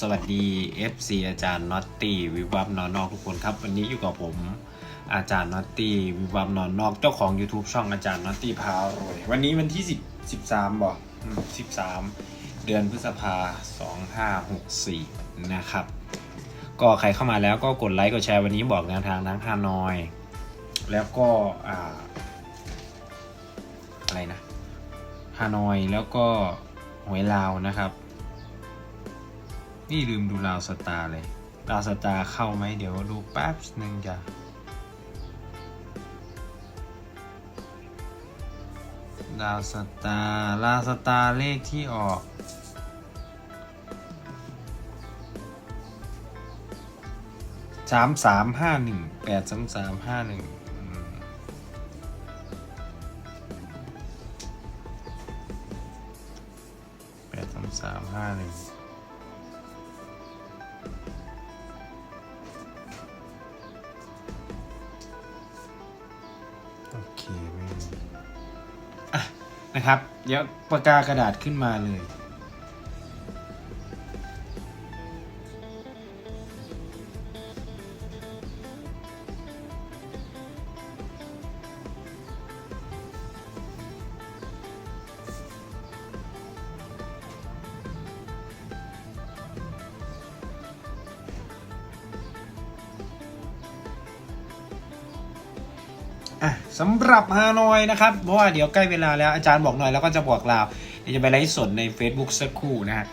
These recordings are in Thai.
สวัสดี FC อาจารย์น็อตตี้วิวับนอนนอกทุกคนครับ วันนี้อยู่กับผมอาจารย์น็อตตี้วิวับนอนนอกเจ้าของ YouTube ช่องอาจารย์น็อตตี้พารวยวันนี้วันที่10 13บอก13 เดือนพฤษภา2564 นะครับ ก็ใครเข้ามาแล้วก็กดไลค์กดแชร์วันนี้บอกแนวทางทั้งฮานอย แล้วก็อ่าอะไรนะฮานอยแล้วก็หวยลาวนะครับ นี่ลืมดูลาวสตาร์เลยลาวสตาร์เข้าไหมเดี๋ยวดูแป๊บหนึ่งจ้ะลาวสตาร์ลาวสตาร์เลขที่ออก สามสามห้าหนึ่งแปดสามสามห้าหนึ่งแปดสามสามห้าหนึ่ง นะครับ เดี๋ยวปากกากระดาษขึ้นมาเลย อะสำหรับฮานอยนะครับ เพราะว่าเดี๋ยวใกล้เวลาแล้วอาจารย์บอกหน่อยแล้วก็จะบอกลาวเดี๋ยวจะไปไลฟ์สดใน Facebook สักครู่นะฮะ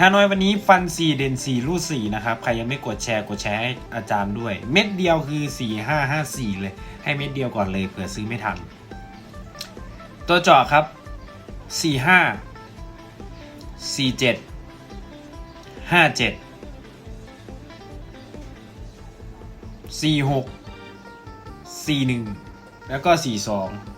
ฮานอยวันนี้ฟัน 4 เด่น 4 รูด4นะครับ ใครยังไม่กดแชร์กดแชร์ให้อาจารย์ด้วย เม็ดเดียวคือ 4 5 5 4 เลย ให้เม็ดเดียวก่อนเลยเผื่อซื้อไม่ทัน ตัวเจาะครับ 4 5 4 7 5 7 4 6 4 1 แล้วก็ 4 2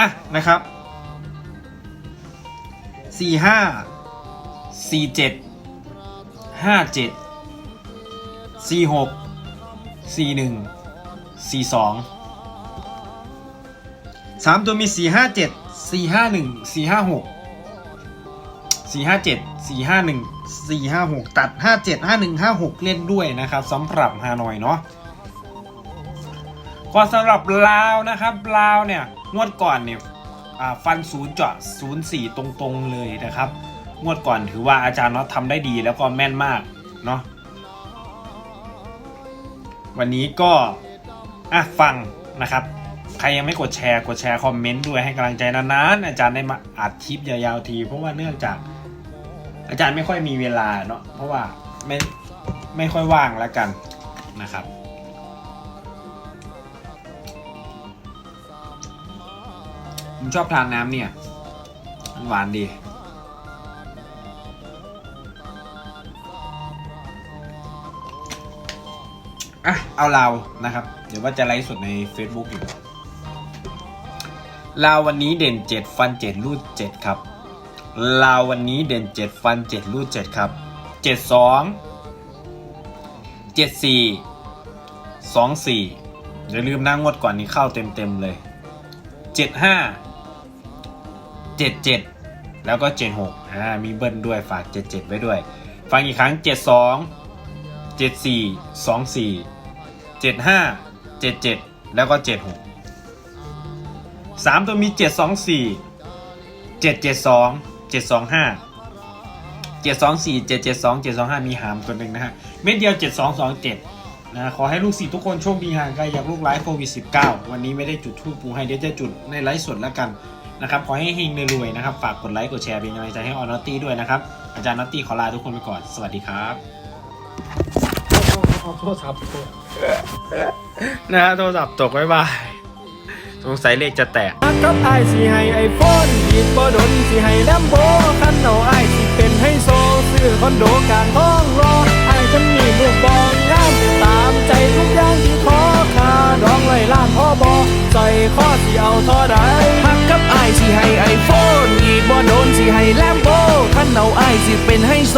อะนะครับสี่ห้าสี่เจ็ดห้าเจ็ดสี่หกสี่หนึ่งสี่สองสามตัวมีสี่ห้าเจ็ดสี่ห้าหนึ่งสี่ห้าหกสี่ห้าเจ็ดสี่ห้าหนึ่งสี่ห้าหกตัดห้าเจ็ดห้าหนึ่งห้าหกเล่นด้วยนะครับสำหรับฮานอยเนาะ ก็สำหรับลาวนะครับลาวเนี่ยงวดก่อนเนี่ยฟันศูนย์เจาะศูนย์สี่ตรงๆเลยนะครับ งวดก่อนถือว่าอาจารย์เนาะทำได้ดีแล้วก็แม่นมากเนาะวันนี้ก็อะฟังนะครับ ใครยังไม่กดแชร์กดแชร์คอมเมนต์ด้วยให้กำลังใจนานๆอาจารย์ได้มาอัดคลิปยาวๆที เพราะว่าเนื่องจาก อาจารย์ไม่ค่อยมีเวลาเนาะเพราะว่าไม่ไม่ค่อยว่างแล้วกันนะครับ ผมชอบทานน้ำเนี่ยมันหวานดี อะ เอาเราวนะครับ เดี๋ยวว่าจะไลฟ์สดใน Facebook อยู่ลาววันนี้เด่น 7 ฟัน 7 รูด 7 ครับลาววันนี้เด่น 7 ฟัน 7 รูด 7 ครับ 7 2 7 4 2 4 อย่าลืมนั่งงวดก่อนนี้เข้าเต็ม ๆ เลยเจ็ดห้า 77 แล้วก็ 76อ่ามีเบิ้ลด้วยฝาก 77 ไว้ด้วย ฟังอีกครั้ง 72 74 24 75 77 แล้วก็ 76 3 ตัวมี 724 772 725 724 772 725 มีหามตัวหนึ่งนะฮะ เม็ดเดียว 7227 นะขอให้ลูกศิษย์ทุกคนโชคดีห่างไกลจากลูกร้ายโควิด 19 วันนี้ไม่ได้จุดทูปปูให้เดี๋ยวจะจุดในไลฟ์สดแล้วกัน นะครับขอให้เฮงรวยๆนะครับ ฝากกดไลค์กดแชร์เป็นกำลังใจให้ออนอตตี้ด้วยนะครับ อาจารย์นอตตี้ขอลาทุกคนไปก่อน สวัสดีครับโทษครับนะฮะโทรศัพท์ตกไว้บายสงสัยเลขจะแตกกับไอสิให้ไอโฟนอีกบ่ดนสิให้แลมโบคันเอาไอสิเป็นให้โซซื้อคอนโดกลางท้องรอไอจะมีลูกบองงามตามใจทุกอย่าง ที่ขอค่าดองไว้ลาพ่อบอใส่ข้อสิเอาเท่าใดพักกับไอสิให้ไอโฟนอีกบ่โดนสิให้แลมโบคันเอาไอสิเป็นให้โซ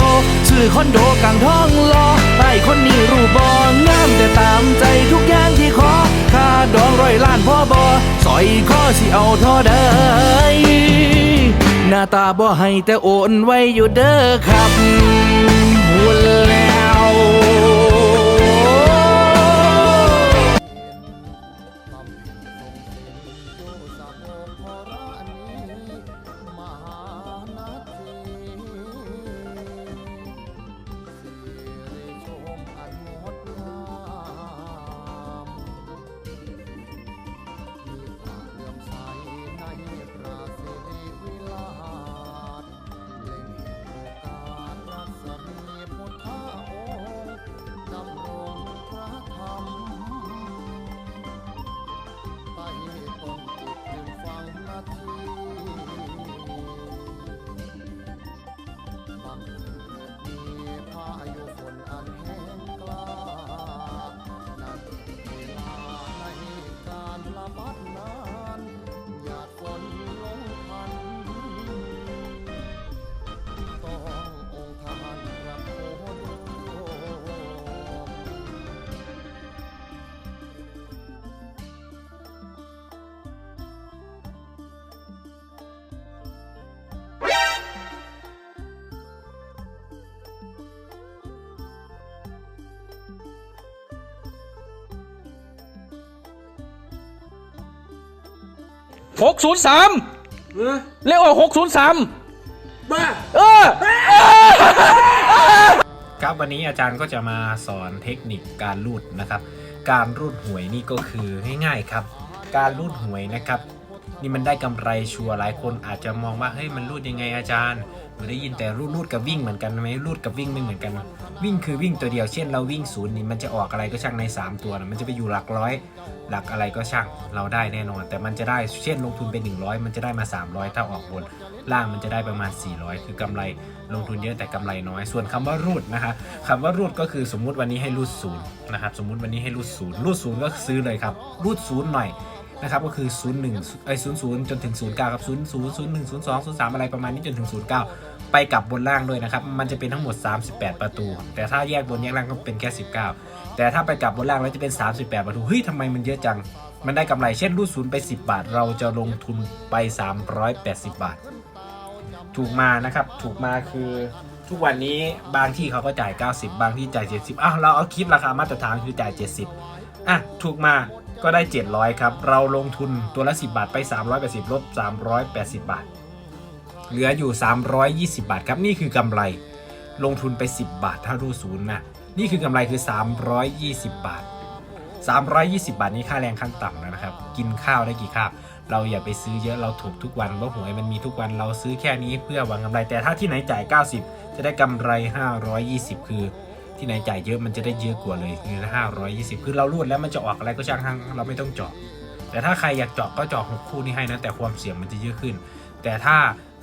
ซื้อคอนโดกลางท้องรอไอคนนี้รูปบองามแต่ตามใจทุกอย่างที่ขอค่าดองร้อยล้านพ่อบอสอยข้อสิเอาเท่าใดหน้าตาบ่ให้แต่โอนไว้อยู่เด้อครับหุ่น หกศูนย์สามเรียกว่าหกศูนย์สามบ้าเออครับวันนี้อาจารย์ก็จะมาสอนเทคนิคการรูดนะครับ การรูดหวยนี่ก็คือง่ายๆครับ การรูดหวยนะครับ นี่มันได้กำไรชัวร์หลายคนอาจจะมองว่าเฮ้ยมันรูดยังไงอาจารย์หนูได้ยินแต่รูดรูดกับวิ่งเหมือนกันไหมรูดกับวิ่งไม่เหมือนกัน วิ่งคือวิ่งตัวเดียวเช่นเราวิ่งศูนย์นี่มันจะออกอะไรก็ช่างใน 3 ตัวนะมันจะไปอยู่หลักร้อย หลักอะไรก็ช่างเราได้แน่นอน แต่มันจะได้เช่นลงทุนไป 100 มันจะได้มา 300 ถ้าออกบน ล่างมันจะได้ประมาณ 400 คือกำไรลงทุนเยอะแต่กำไรน้อย ส่วนคำว่ารูดนะคะคำว่ารูดก็คือสมมุติวันนี้ให้รูดศูนย์นะครับสมมุติวันนี้ให้รูดศูนย์รูดศูนย์ก็ซื้อเลยครับรูดศูนย์หน่อย นะครับก็คือ 0 1ไอ้0 0 จนถึง 09ครับ0 0 0 1 0 2 0 3 อะไรประมาณนี้จนถึง 09 ไปกลับบนล่างด้วยนะครับ มันจะเป็นทั้งหมด 38 ประตู แต่ถ้าแยกบนแยกล่างก็เป็นแค่ 19 แต่ถ้าไปกลับบนล่างแล้วจะเป็น 38 ประตูเฮ้ยทำไมมันเยอะจัง มันได้กำไรเช่นรูดศูนย์ไป 10 บาท เราจะลงทุนไป 380 บาท ถูกมานะครับถูกมาคือทุกวันนี้บางที่เขาก็จ่าย 90 บางที่จ่าย 70อ้าวเราเอาคิดราคามาตรฐานคือจ่าย 70อะถูกมา ก็ได้ 700 ครับ เราลงทุนตัวละ 10 บาทไป 380ลบ380 บาท เหลืออยู่ 320 บาทครับ นี่คือกำไร ลงทุนไป 10 บาทถ้ารูดศูนย์นะ นี่คือกำไรคือ 320 บาท 320 บาทนี้ค่าแรงขั้นต่ำแล้วนะครับ กินข้าวได้กี่ข้าว เราอย่าไปซื้อเยอะ เราถูกทุกวันเพราะหวยมันมีทุกวัน เราซื้อแค่นี้เพื่อหวังกำไร แต่ถ้าที่ไหนจ่าย 90 จะได้กำไร 520 คือ ที่ไหนจ่ายเยอะมันจะได้เยอะกว่าเลยคือ520คือเรารูดแล้วมันจะออกอะไรก็ช่างทั้งเราไม่ต้องเจาะแต่ถ้าใครอยากเจาะก็เจาะหกคู่นี้ให้นะแต่ความเสี่ยงมันจะเยอะขึ้น แต่ถ้า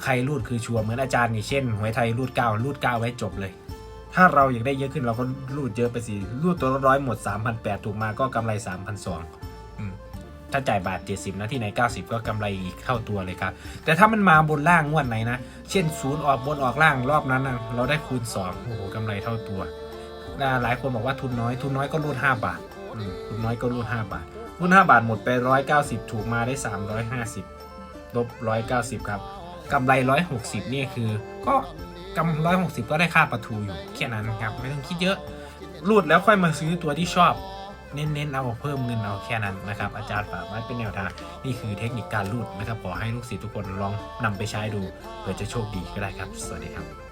ใครรูดคือชัวร์เหมือนอาจารย์นี่เช่นหวยไทยรูด9รูด9ไว้จบเลย ถ้าเราอยากได้เยอะขึ้นเราก็รูดเยอะไปสิรูดตัวร้อยหมด3,800ถูกมาก็กำไร3,200อืมถ้าจ่ายบาท 70นะที่ไหน 90 ก็กำไรอีกเข้าตัวเลยครับ แต่ถ้ามันมาบนล่างงวดไหนนะ เช่นศูนย์ออกบนออกล่างรอบนั้นนะเราได้คูณ2โอ้โหกำไรเท่าตัว หลายคนบอกว่าทุนน้อย ทุนน้อยก็รูด5บาททุนน้อยก็รูด5บาทรูด5บาทหมดไป 190 ถูกมาได้ 350ลบ190 ครับกำไรร้อยหกสิบนี่คือ ก็กำร้อยหกสิบก็ได้ค่าปลาทูอยู่แค่นั้นครับ ไม่ต้องคิดเยอะรูดแล้วค่อยมาซื้อตัวที่ชอบ เน้นๆเอาเพิ่มเงินเอาแค่นั้นนะครับ อาจารย์ฝากไว้เป็นแนวทางนี่คือเทคนิคการรูดนะครับขอให้ลูกศิษย์ทุกคนลองนำไปใช้ดูเผื่อจะโชคดีก็ได้ครับ สวัสดีครับ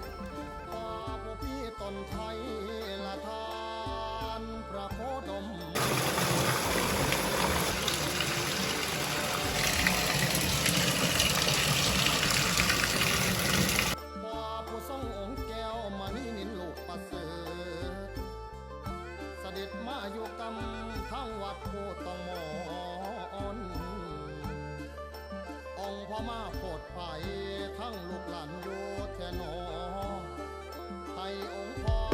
ด็จมาอยู่กำทั้งวัดโพธิ์ตองมอนองพ่อมาโปรดภัยทั้งลูกหลานอยู่แทนอให้องค์พ่อ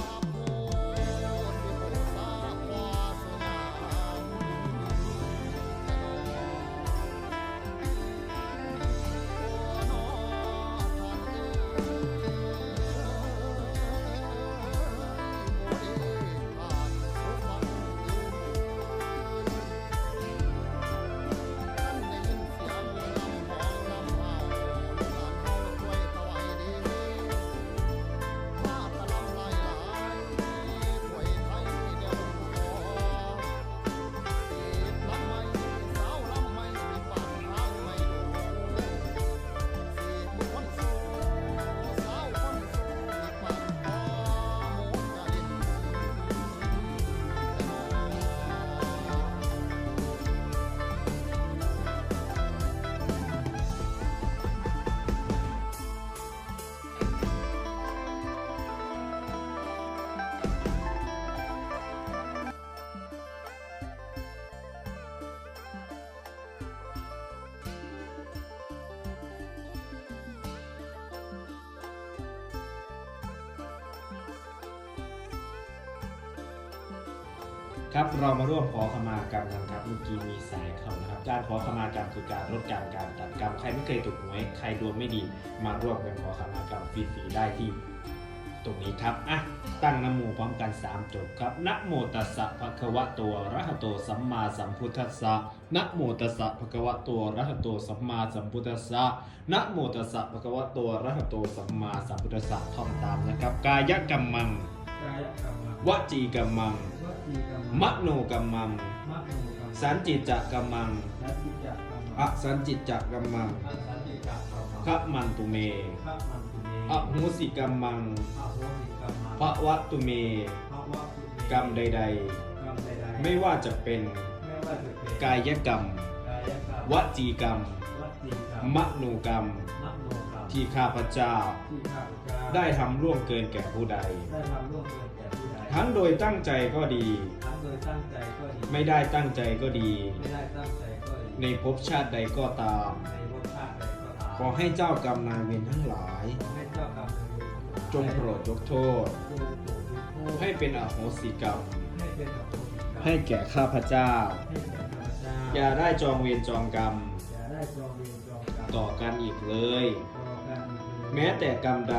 ครับเรามาร่วมขอขมากรรมกันครับเมื่อกี้มีสายเข้านะครับการขอขมากรรมคือการลดการการตัดกรรมใครไม่เคยถูกหวยใครดวงไม่ดี มาร่วมกันขอขมากรรมฟรีๆได้ที่ตรงนี้ครับอะตั้งนะโมพร้อมกัน 3 จบครับนะโมตัสสะภะคะวะโตอะระหะโตสัมมาสัมพุทธัสสะนะโมตัสสะภะคะวะโตอะระหะโตสัมมาสัมพุทธัสสะนะโมตัสสะภะคะวะโตอะระหะโตสัมมาสัมพุทธัสสะท่องตามนะครับ กายกรรมังวจีกรรมัง มโนกรรมัง สันจิตจักกรรมังอสันจิตจักกรรมังขะมันตุเมอโหสิกรรมังภะวะตุเม กรรมใด ๆ ไม่ว่าจะเป็นกายกรรม วจีกรรม มโนกรรม ที่ข้าพเจ้า ได้ทำร่วงเกินแก่ผู้ใดได้ ทำร่วมกันแก่ผู้ใดทั้งโดยตั้งใจก็ดี ทั้งโดยตั้งใจก็ดี ไม่ได้ตั้งใจก็ดี ไม่ได้ตั้งใจก็ดี ในภพชาติใดก็ตาม ในรสชาติใดก็ตาม ขอให้เจ้ากรรมนายเวรทั้งหลาย ขอให้เจ้ากรรมนายเวรทั้งหลายจงโปรดยกโทษจงโปรดยกโทษ ให้เป็นอโหสิกรรม ให้เป็นอโหสิกรรมให้แก่ข้าพเจ้าให้แก่ข้าพเจ้า อย่าได้จองเวรจองกรรม อย่าได้จองเวรจองกรรม ต่อกันอีกเลยต่อกันอีกเลยแม้แต่กรรมใด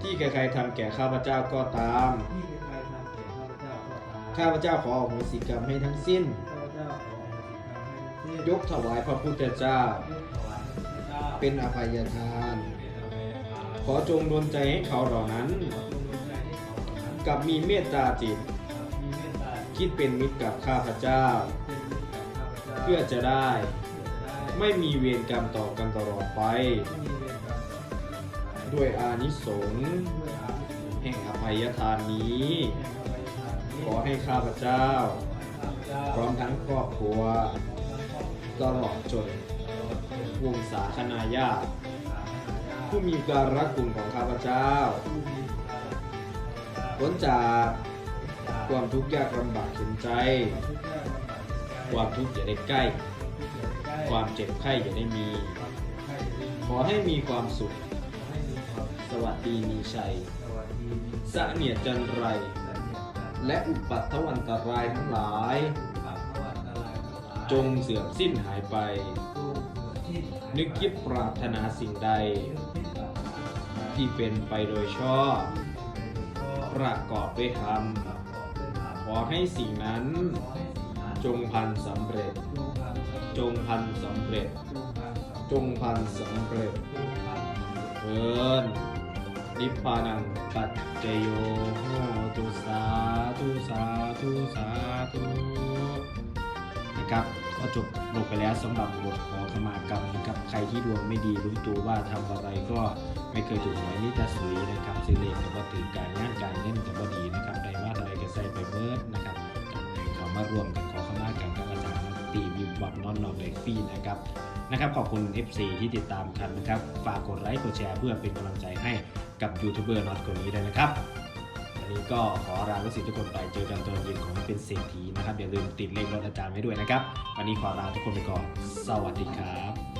ที่ใครๆทำแก่ข้าพเจ้าก็ตาม ที่ใครๆทำแก่ข้าพเจ้าก็ตามข้าพเจ้าขออโหสิกรรมให้ทั้งสิ้น ข้าพเจ้าขออโหสิกรรมให้ทั้งสิ้นยกถวายพระพุทธเจ้ายกถวายพระพุทธเจ้าเป็นอภัยทานเป็นอภัยทานขอจงดลใจให้เขาเหล่านั้น ขอจงดลใจให้เขาเหล่านั้นกับมีเมตตาจิต มีเมตตาคิดเป็นมิตรกับข้าพเจ้า เป็นมิตรกับข้าพเจ้าเพื่อจะได้เพื่อจะได้ไม่มีเวรกรรมต่อกันตลอดไป ไม่มีเว ด้วยอานิสงส์แห่งอภัยทานนี้ ขอให้ข้าพเจ้า พร้อมทั้งครอบครัวตลอดจนวงศาคณาญาติผู้มีการรักคุณของข้าพเจ้าพ้นจากความทุกข์ยากลำบากเข็นใจ ความทุกข์อย่าได้ใกล้ ความเจ็บไข้อย่าได้มี ขอให้มีความสุข วัสดีมีชัยสะเนียดจันไรและอุปัตถวันตรายทั้งหลายจงเสื่อมสิ้นหายไปนึกคิดปรารถนาสิ่งใดที่เป็นไปโดยชอบประกอบด้วยธรรมขอให้สิ่งนั้นจงพันสำเร็จ จงพันสำเร็จ จงพันสำเร็จเอินนิ พพานังปัจเจโยโหตุสาธุสาธุสาธุนะครับก็จบลงไปแล้วสำหรับบทขอขมากรรมนะครับใครที่ดวงไม่ดีรู้ตัวว่าทำอะไรก็ไม่เคยถูกหวยนี่แต่สุยนะครับซื้อเลขแต่ว่าถือการงานการเล่นแต่ว่าดีนะครับได้ว่าอะไรก็ใส่ไปเบิร์ดนะครับเขามารวมกันขอขมากันกับอาจารย์ตีวิบวับนอนนอนเลยฟรีนะครับนะครับขอบคุณ FC ที่ติดตามกันนะครับ ฝากกดไลค์กดแชร์เพื่อเป็นกำลังใจให้ กับยูทูบเบอร์น็อตคนนี้ด้วยนะครับวันนี้ก็ขอลาลูกศิษย์ทุกคนไปเจอกันตอนเย็นของเป็นเศรษฐีนะครับอย่าลืมติดเลขรถอาจารย์ไว้ด้วยนะครับ วันนี้ขอลาทุกคนไปก่อน สวัสดีครับ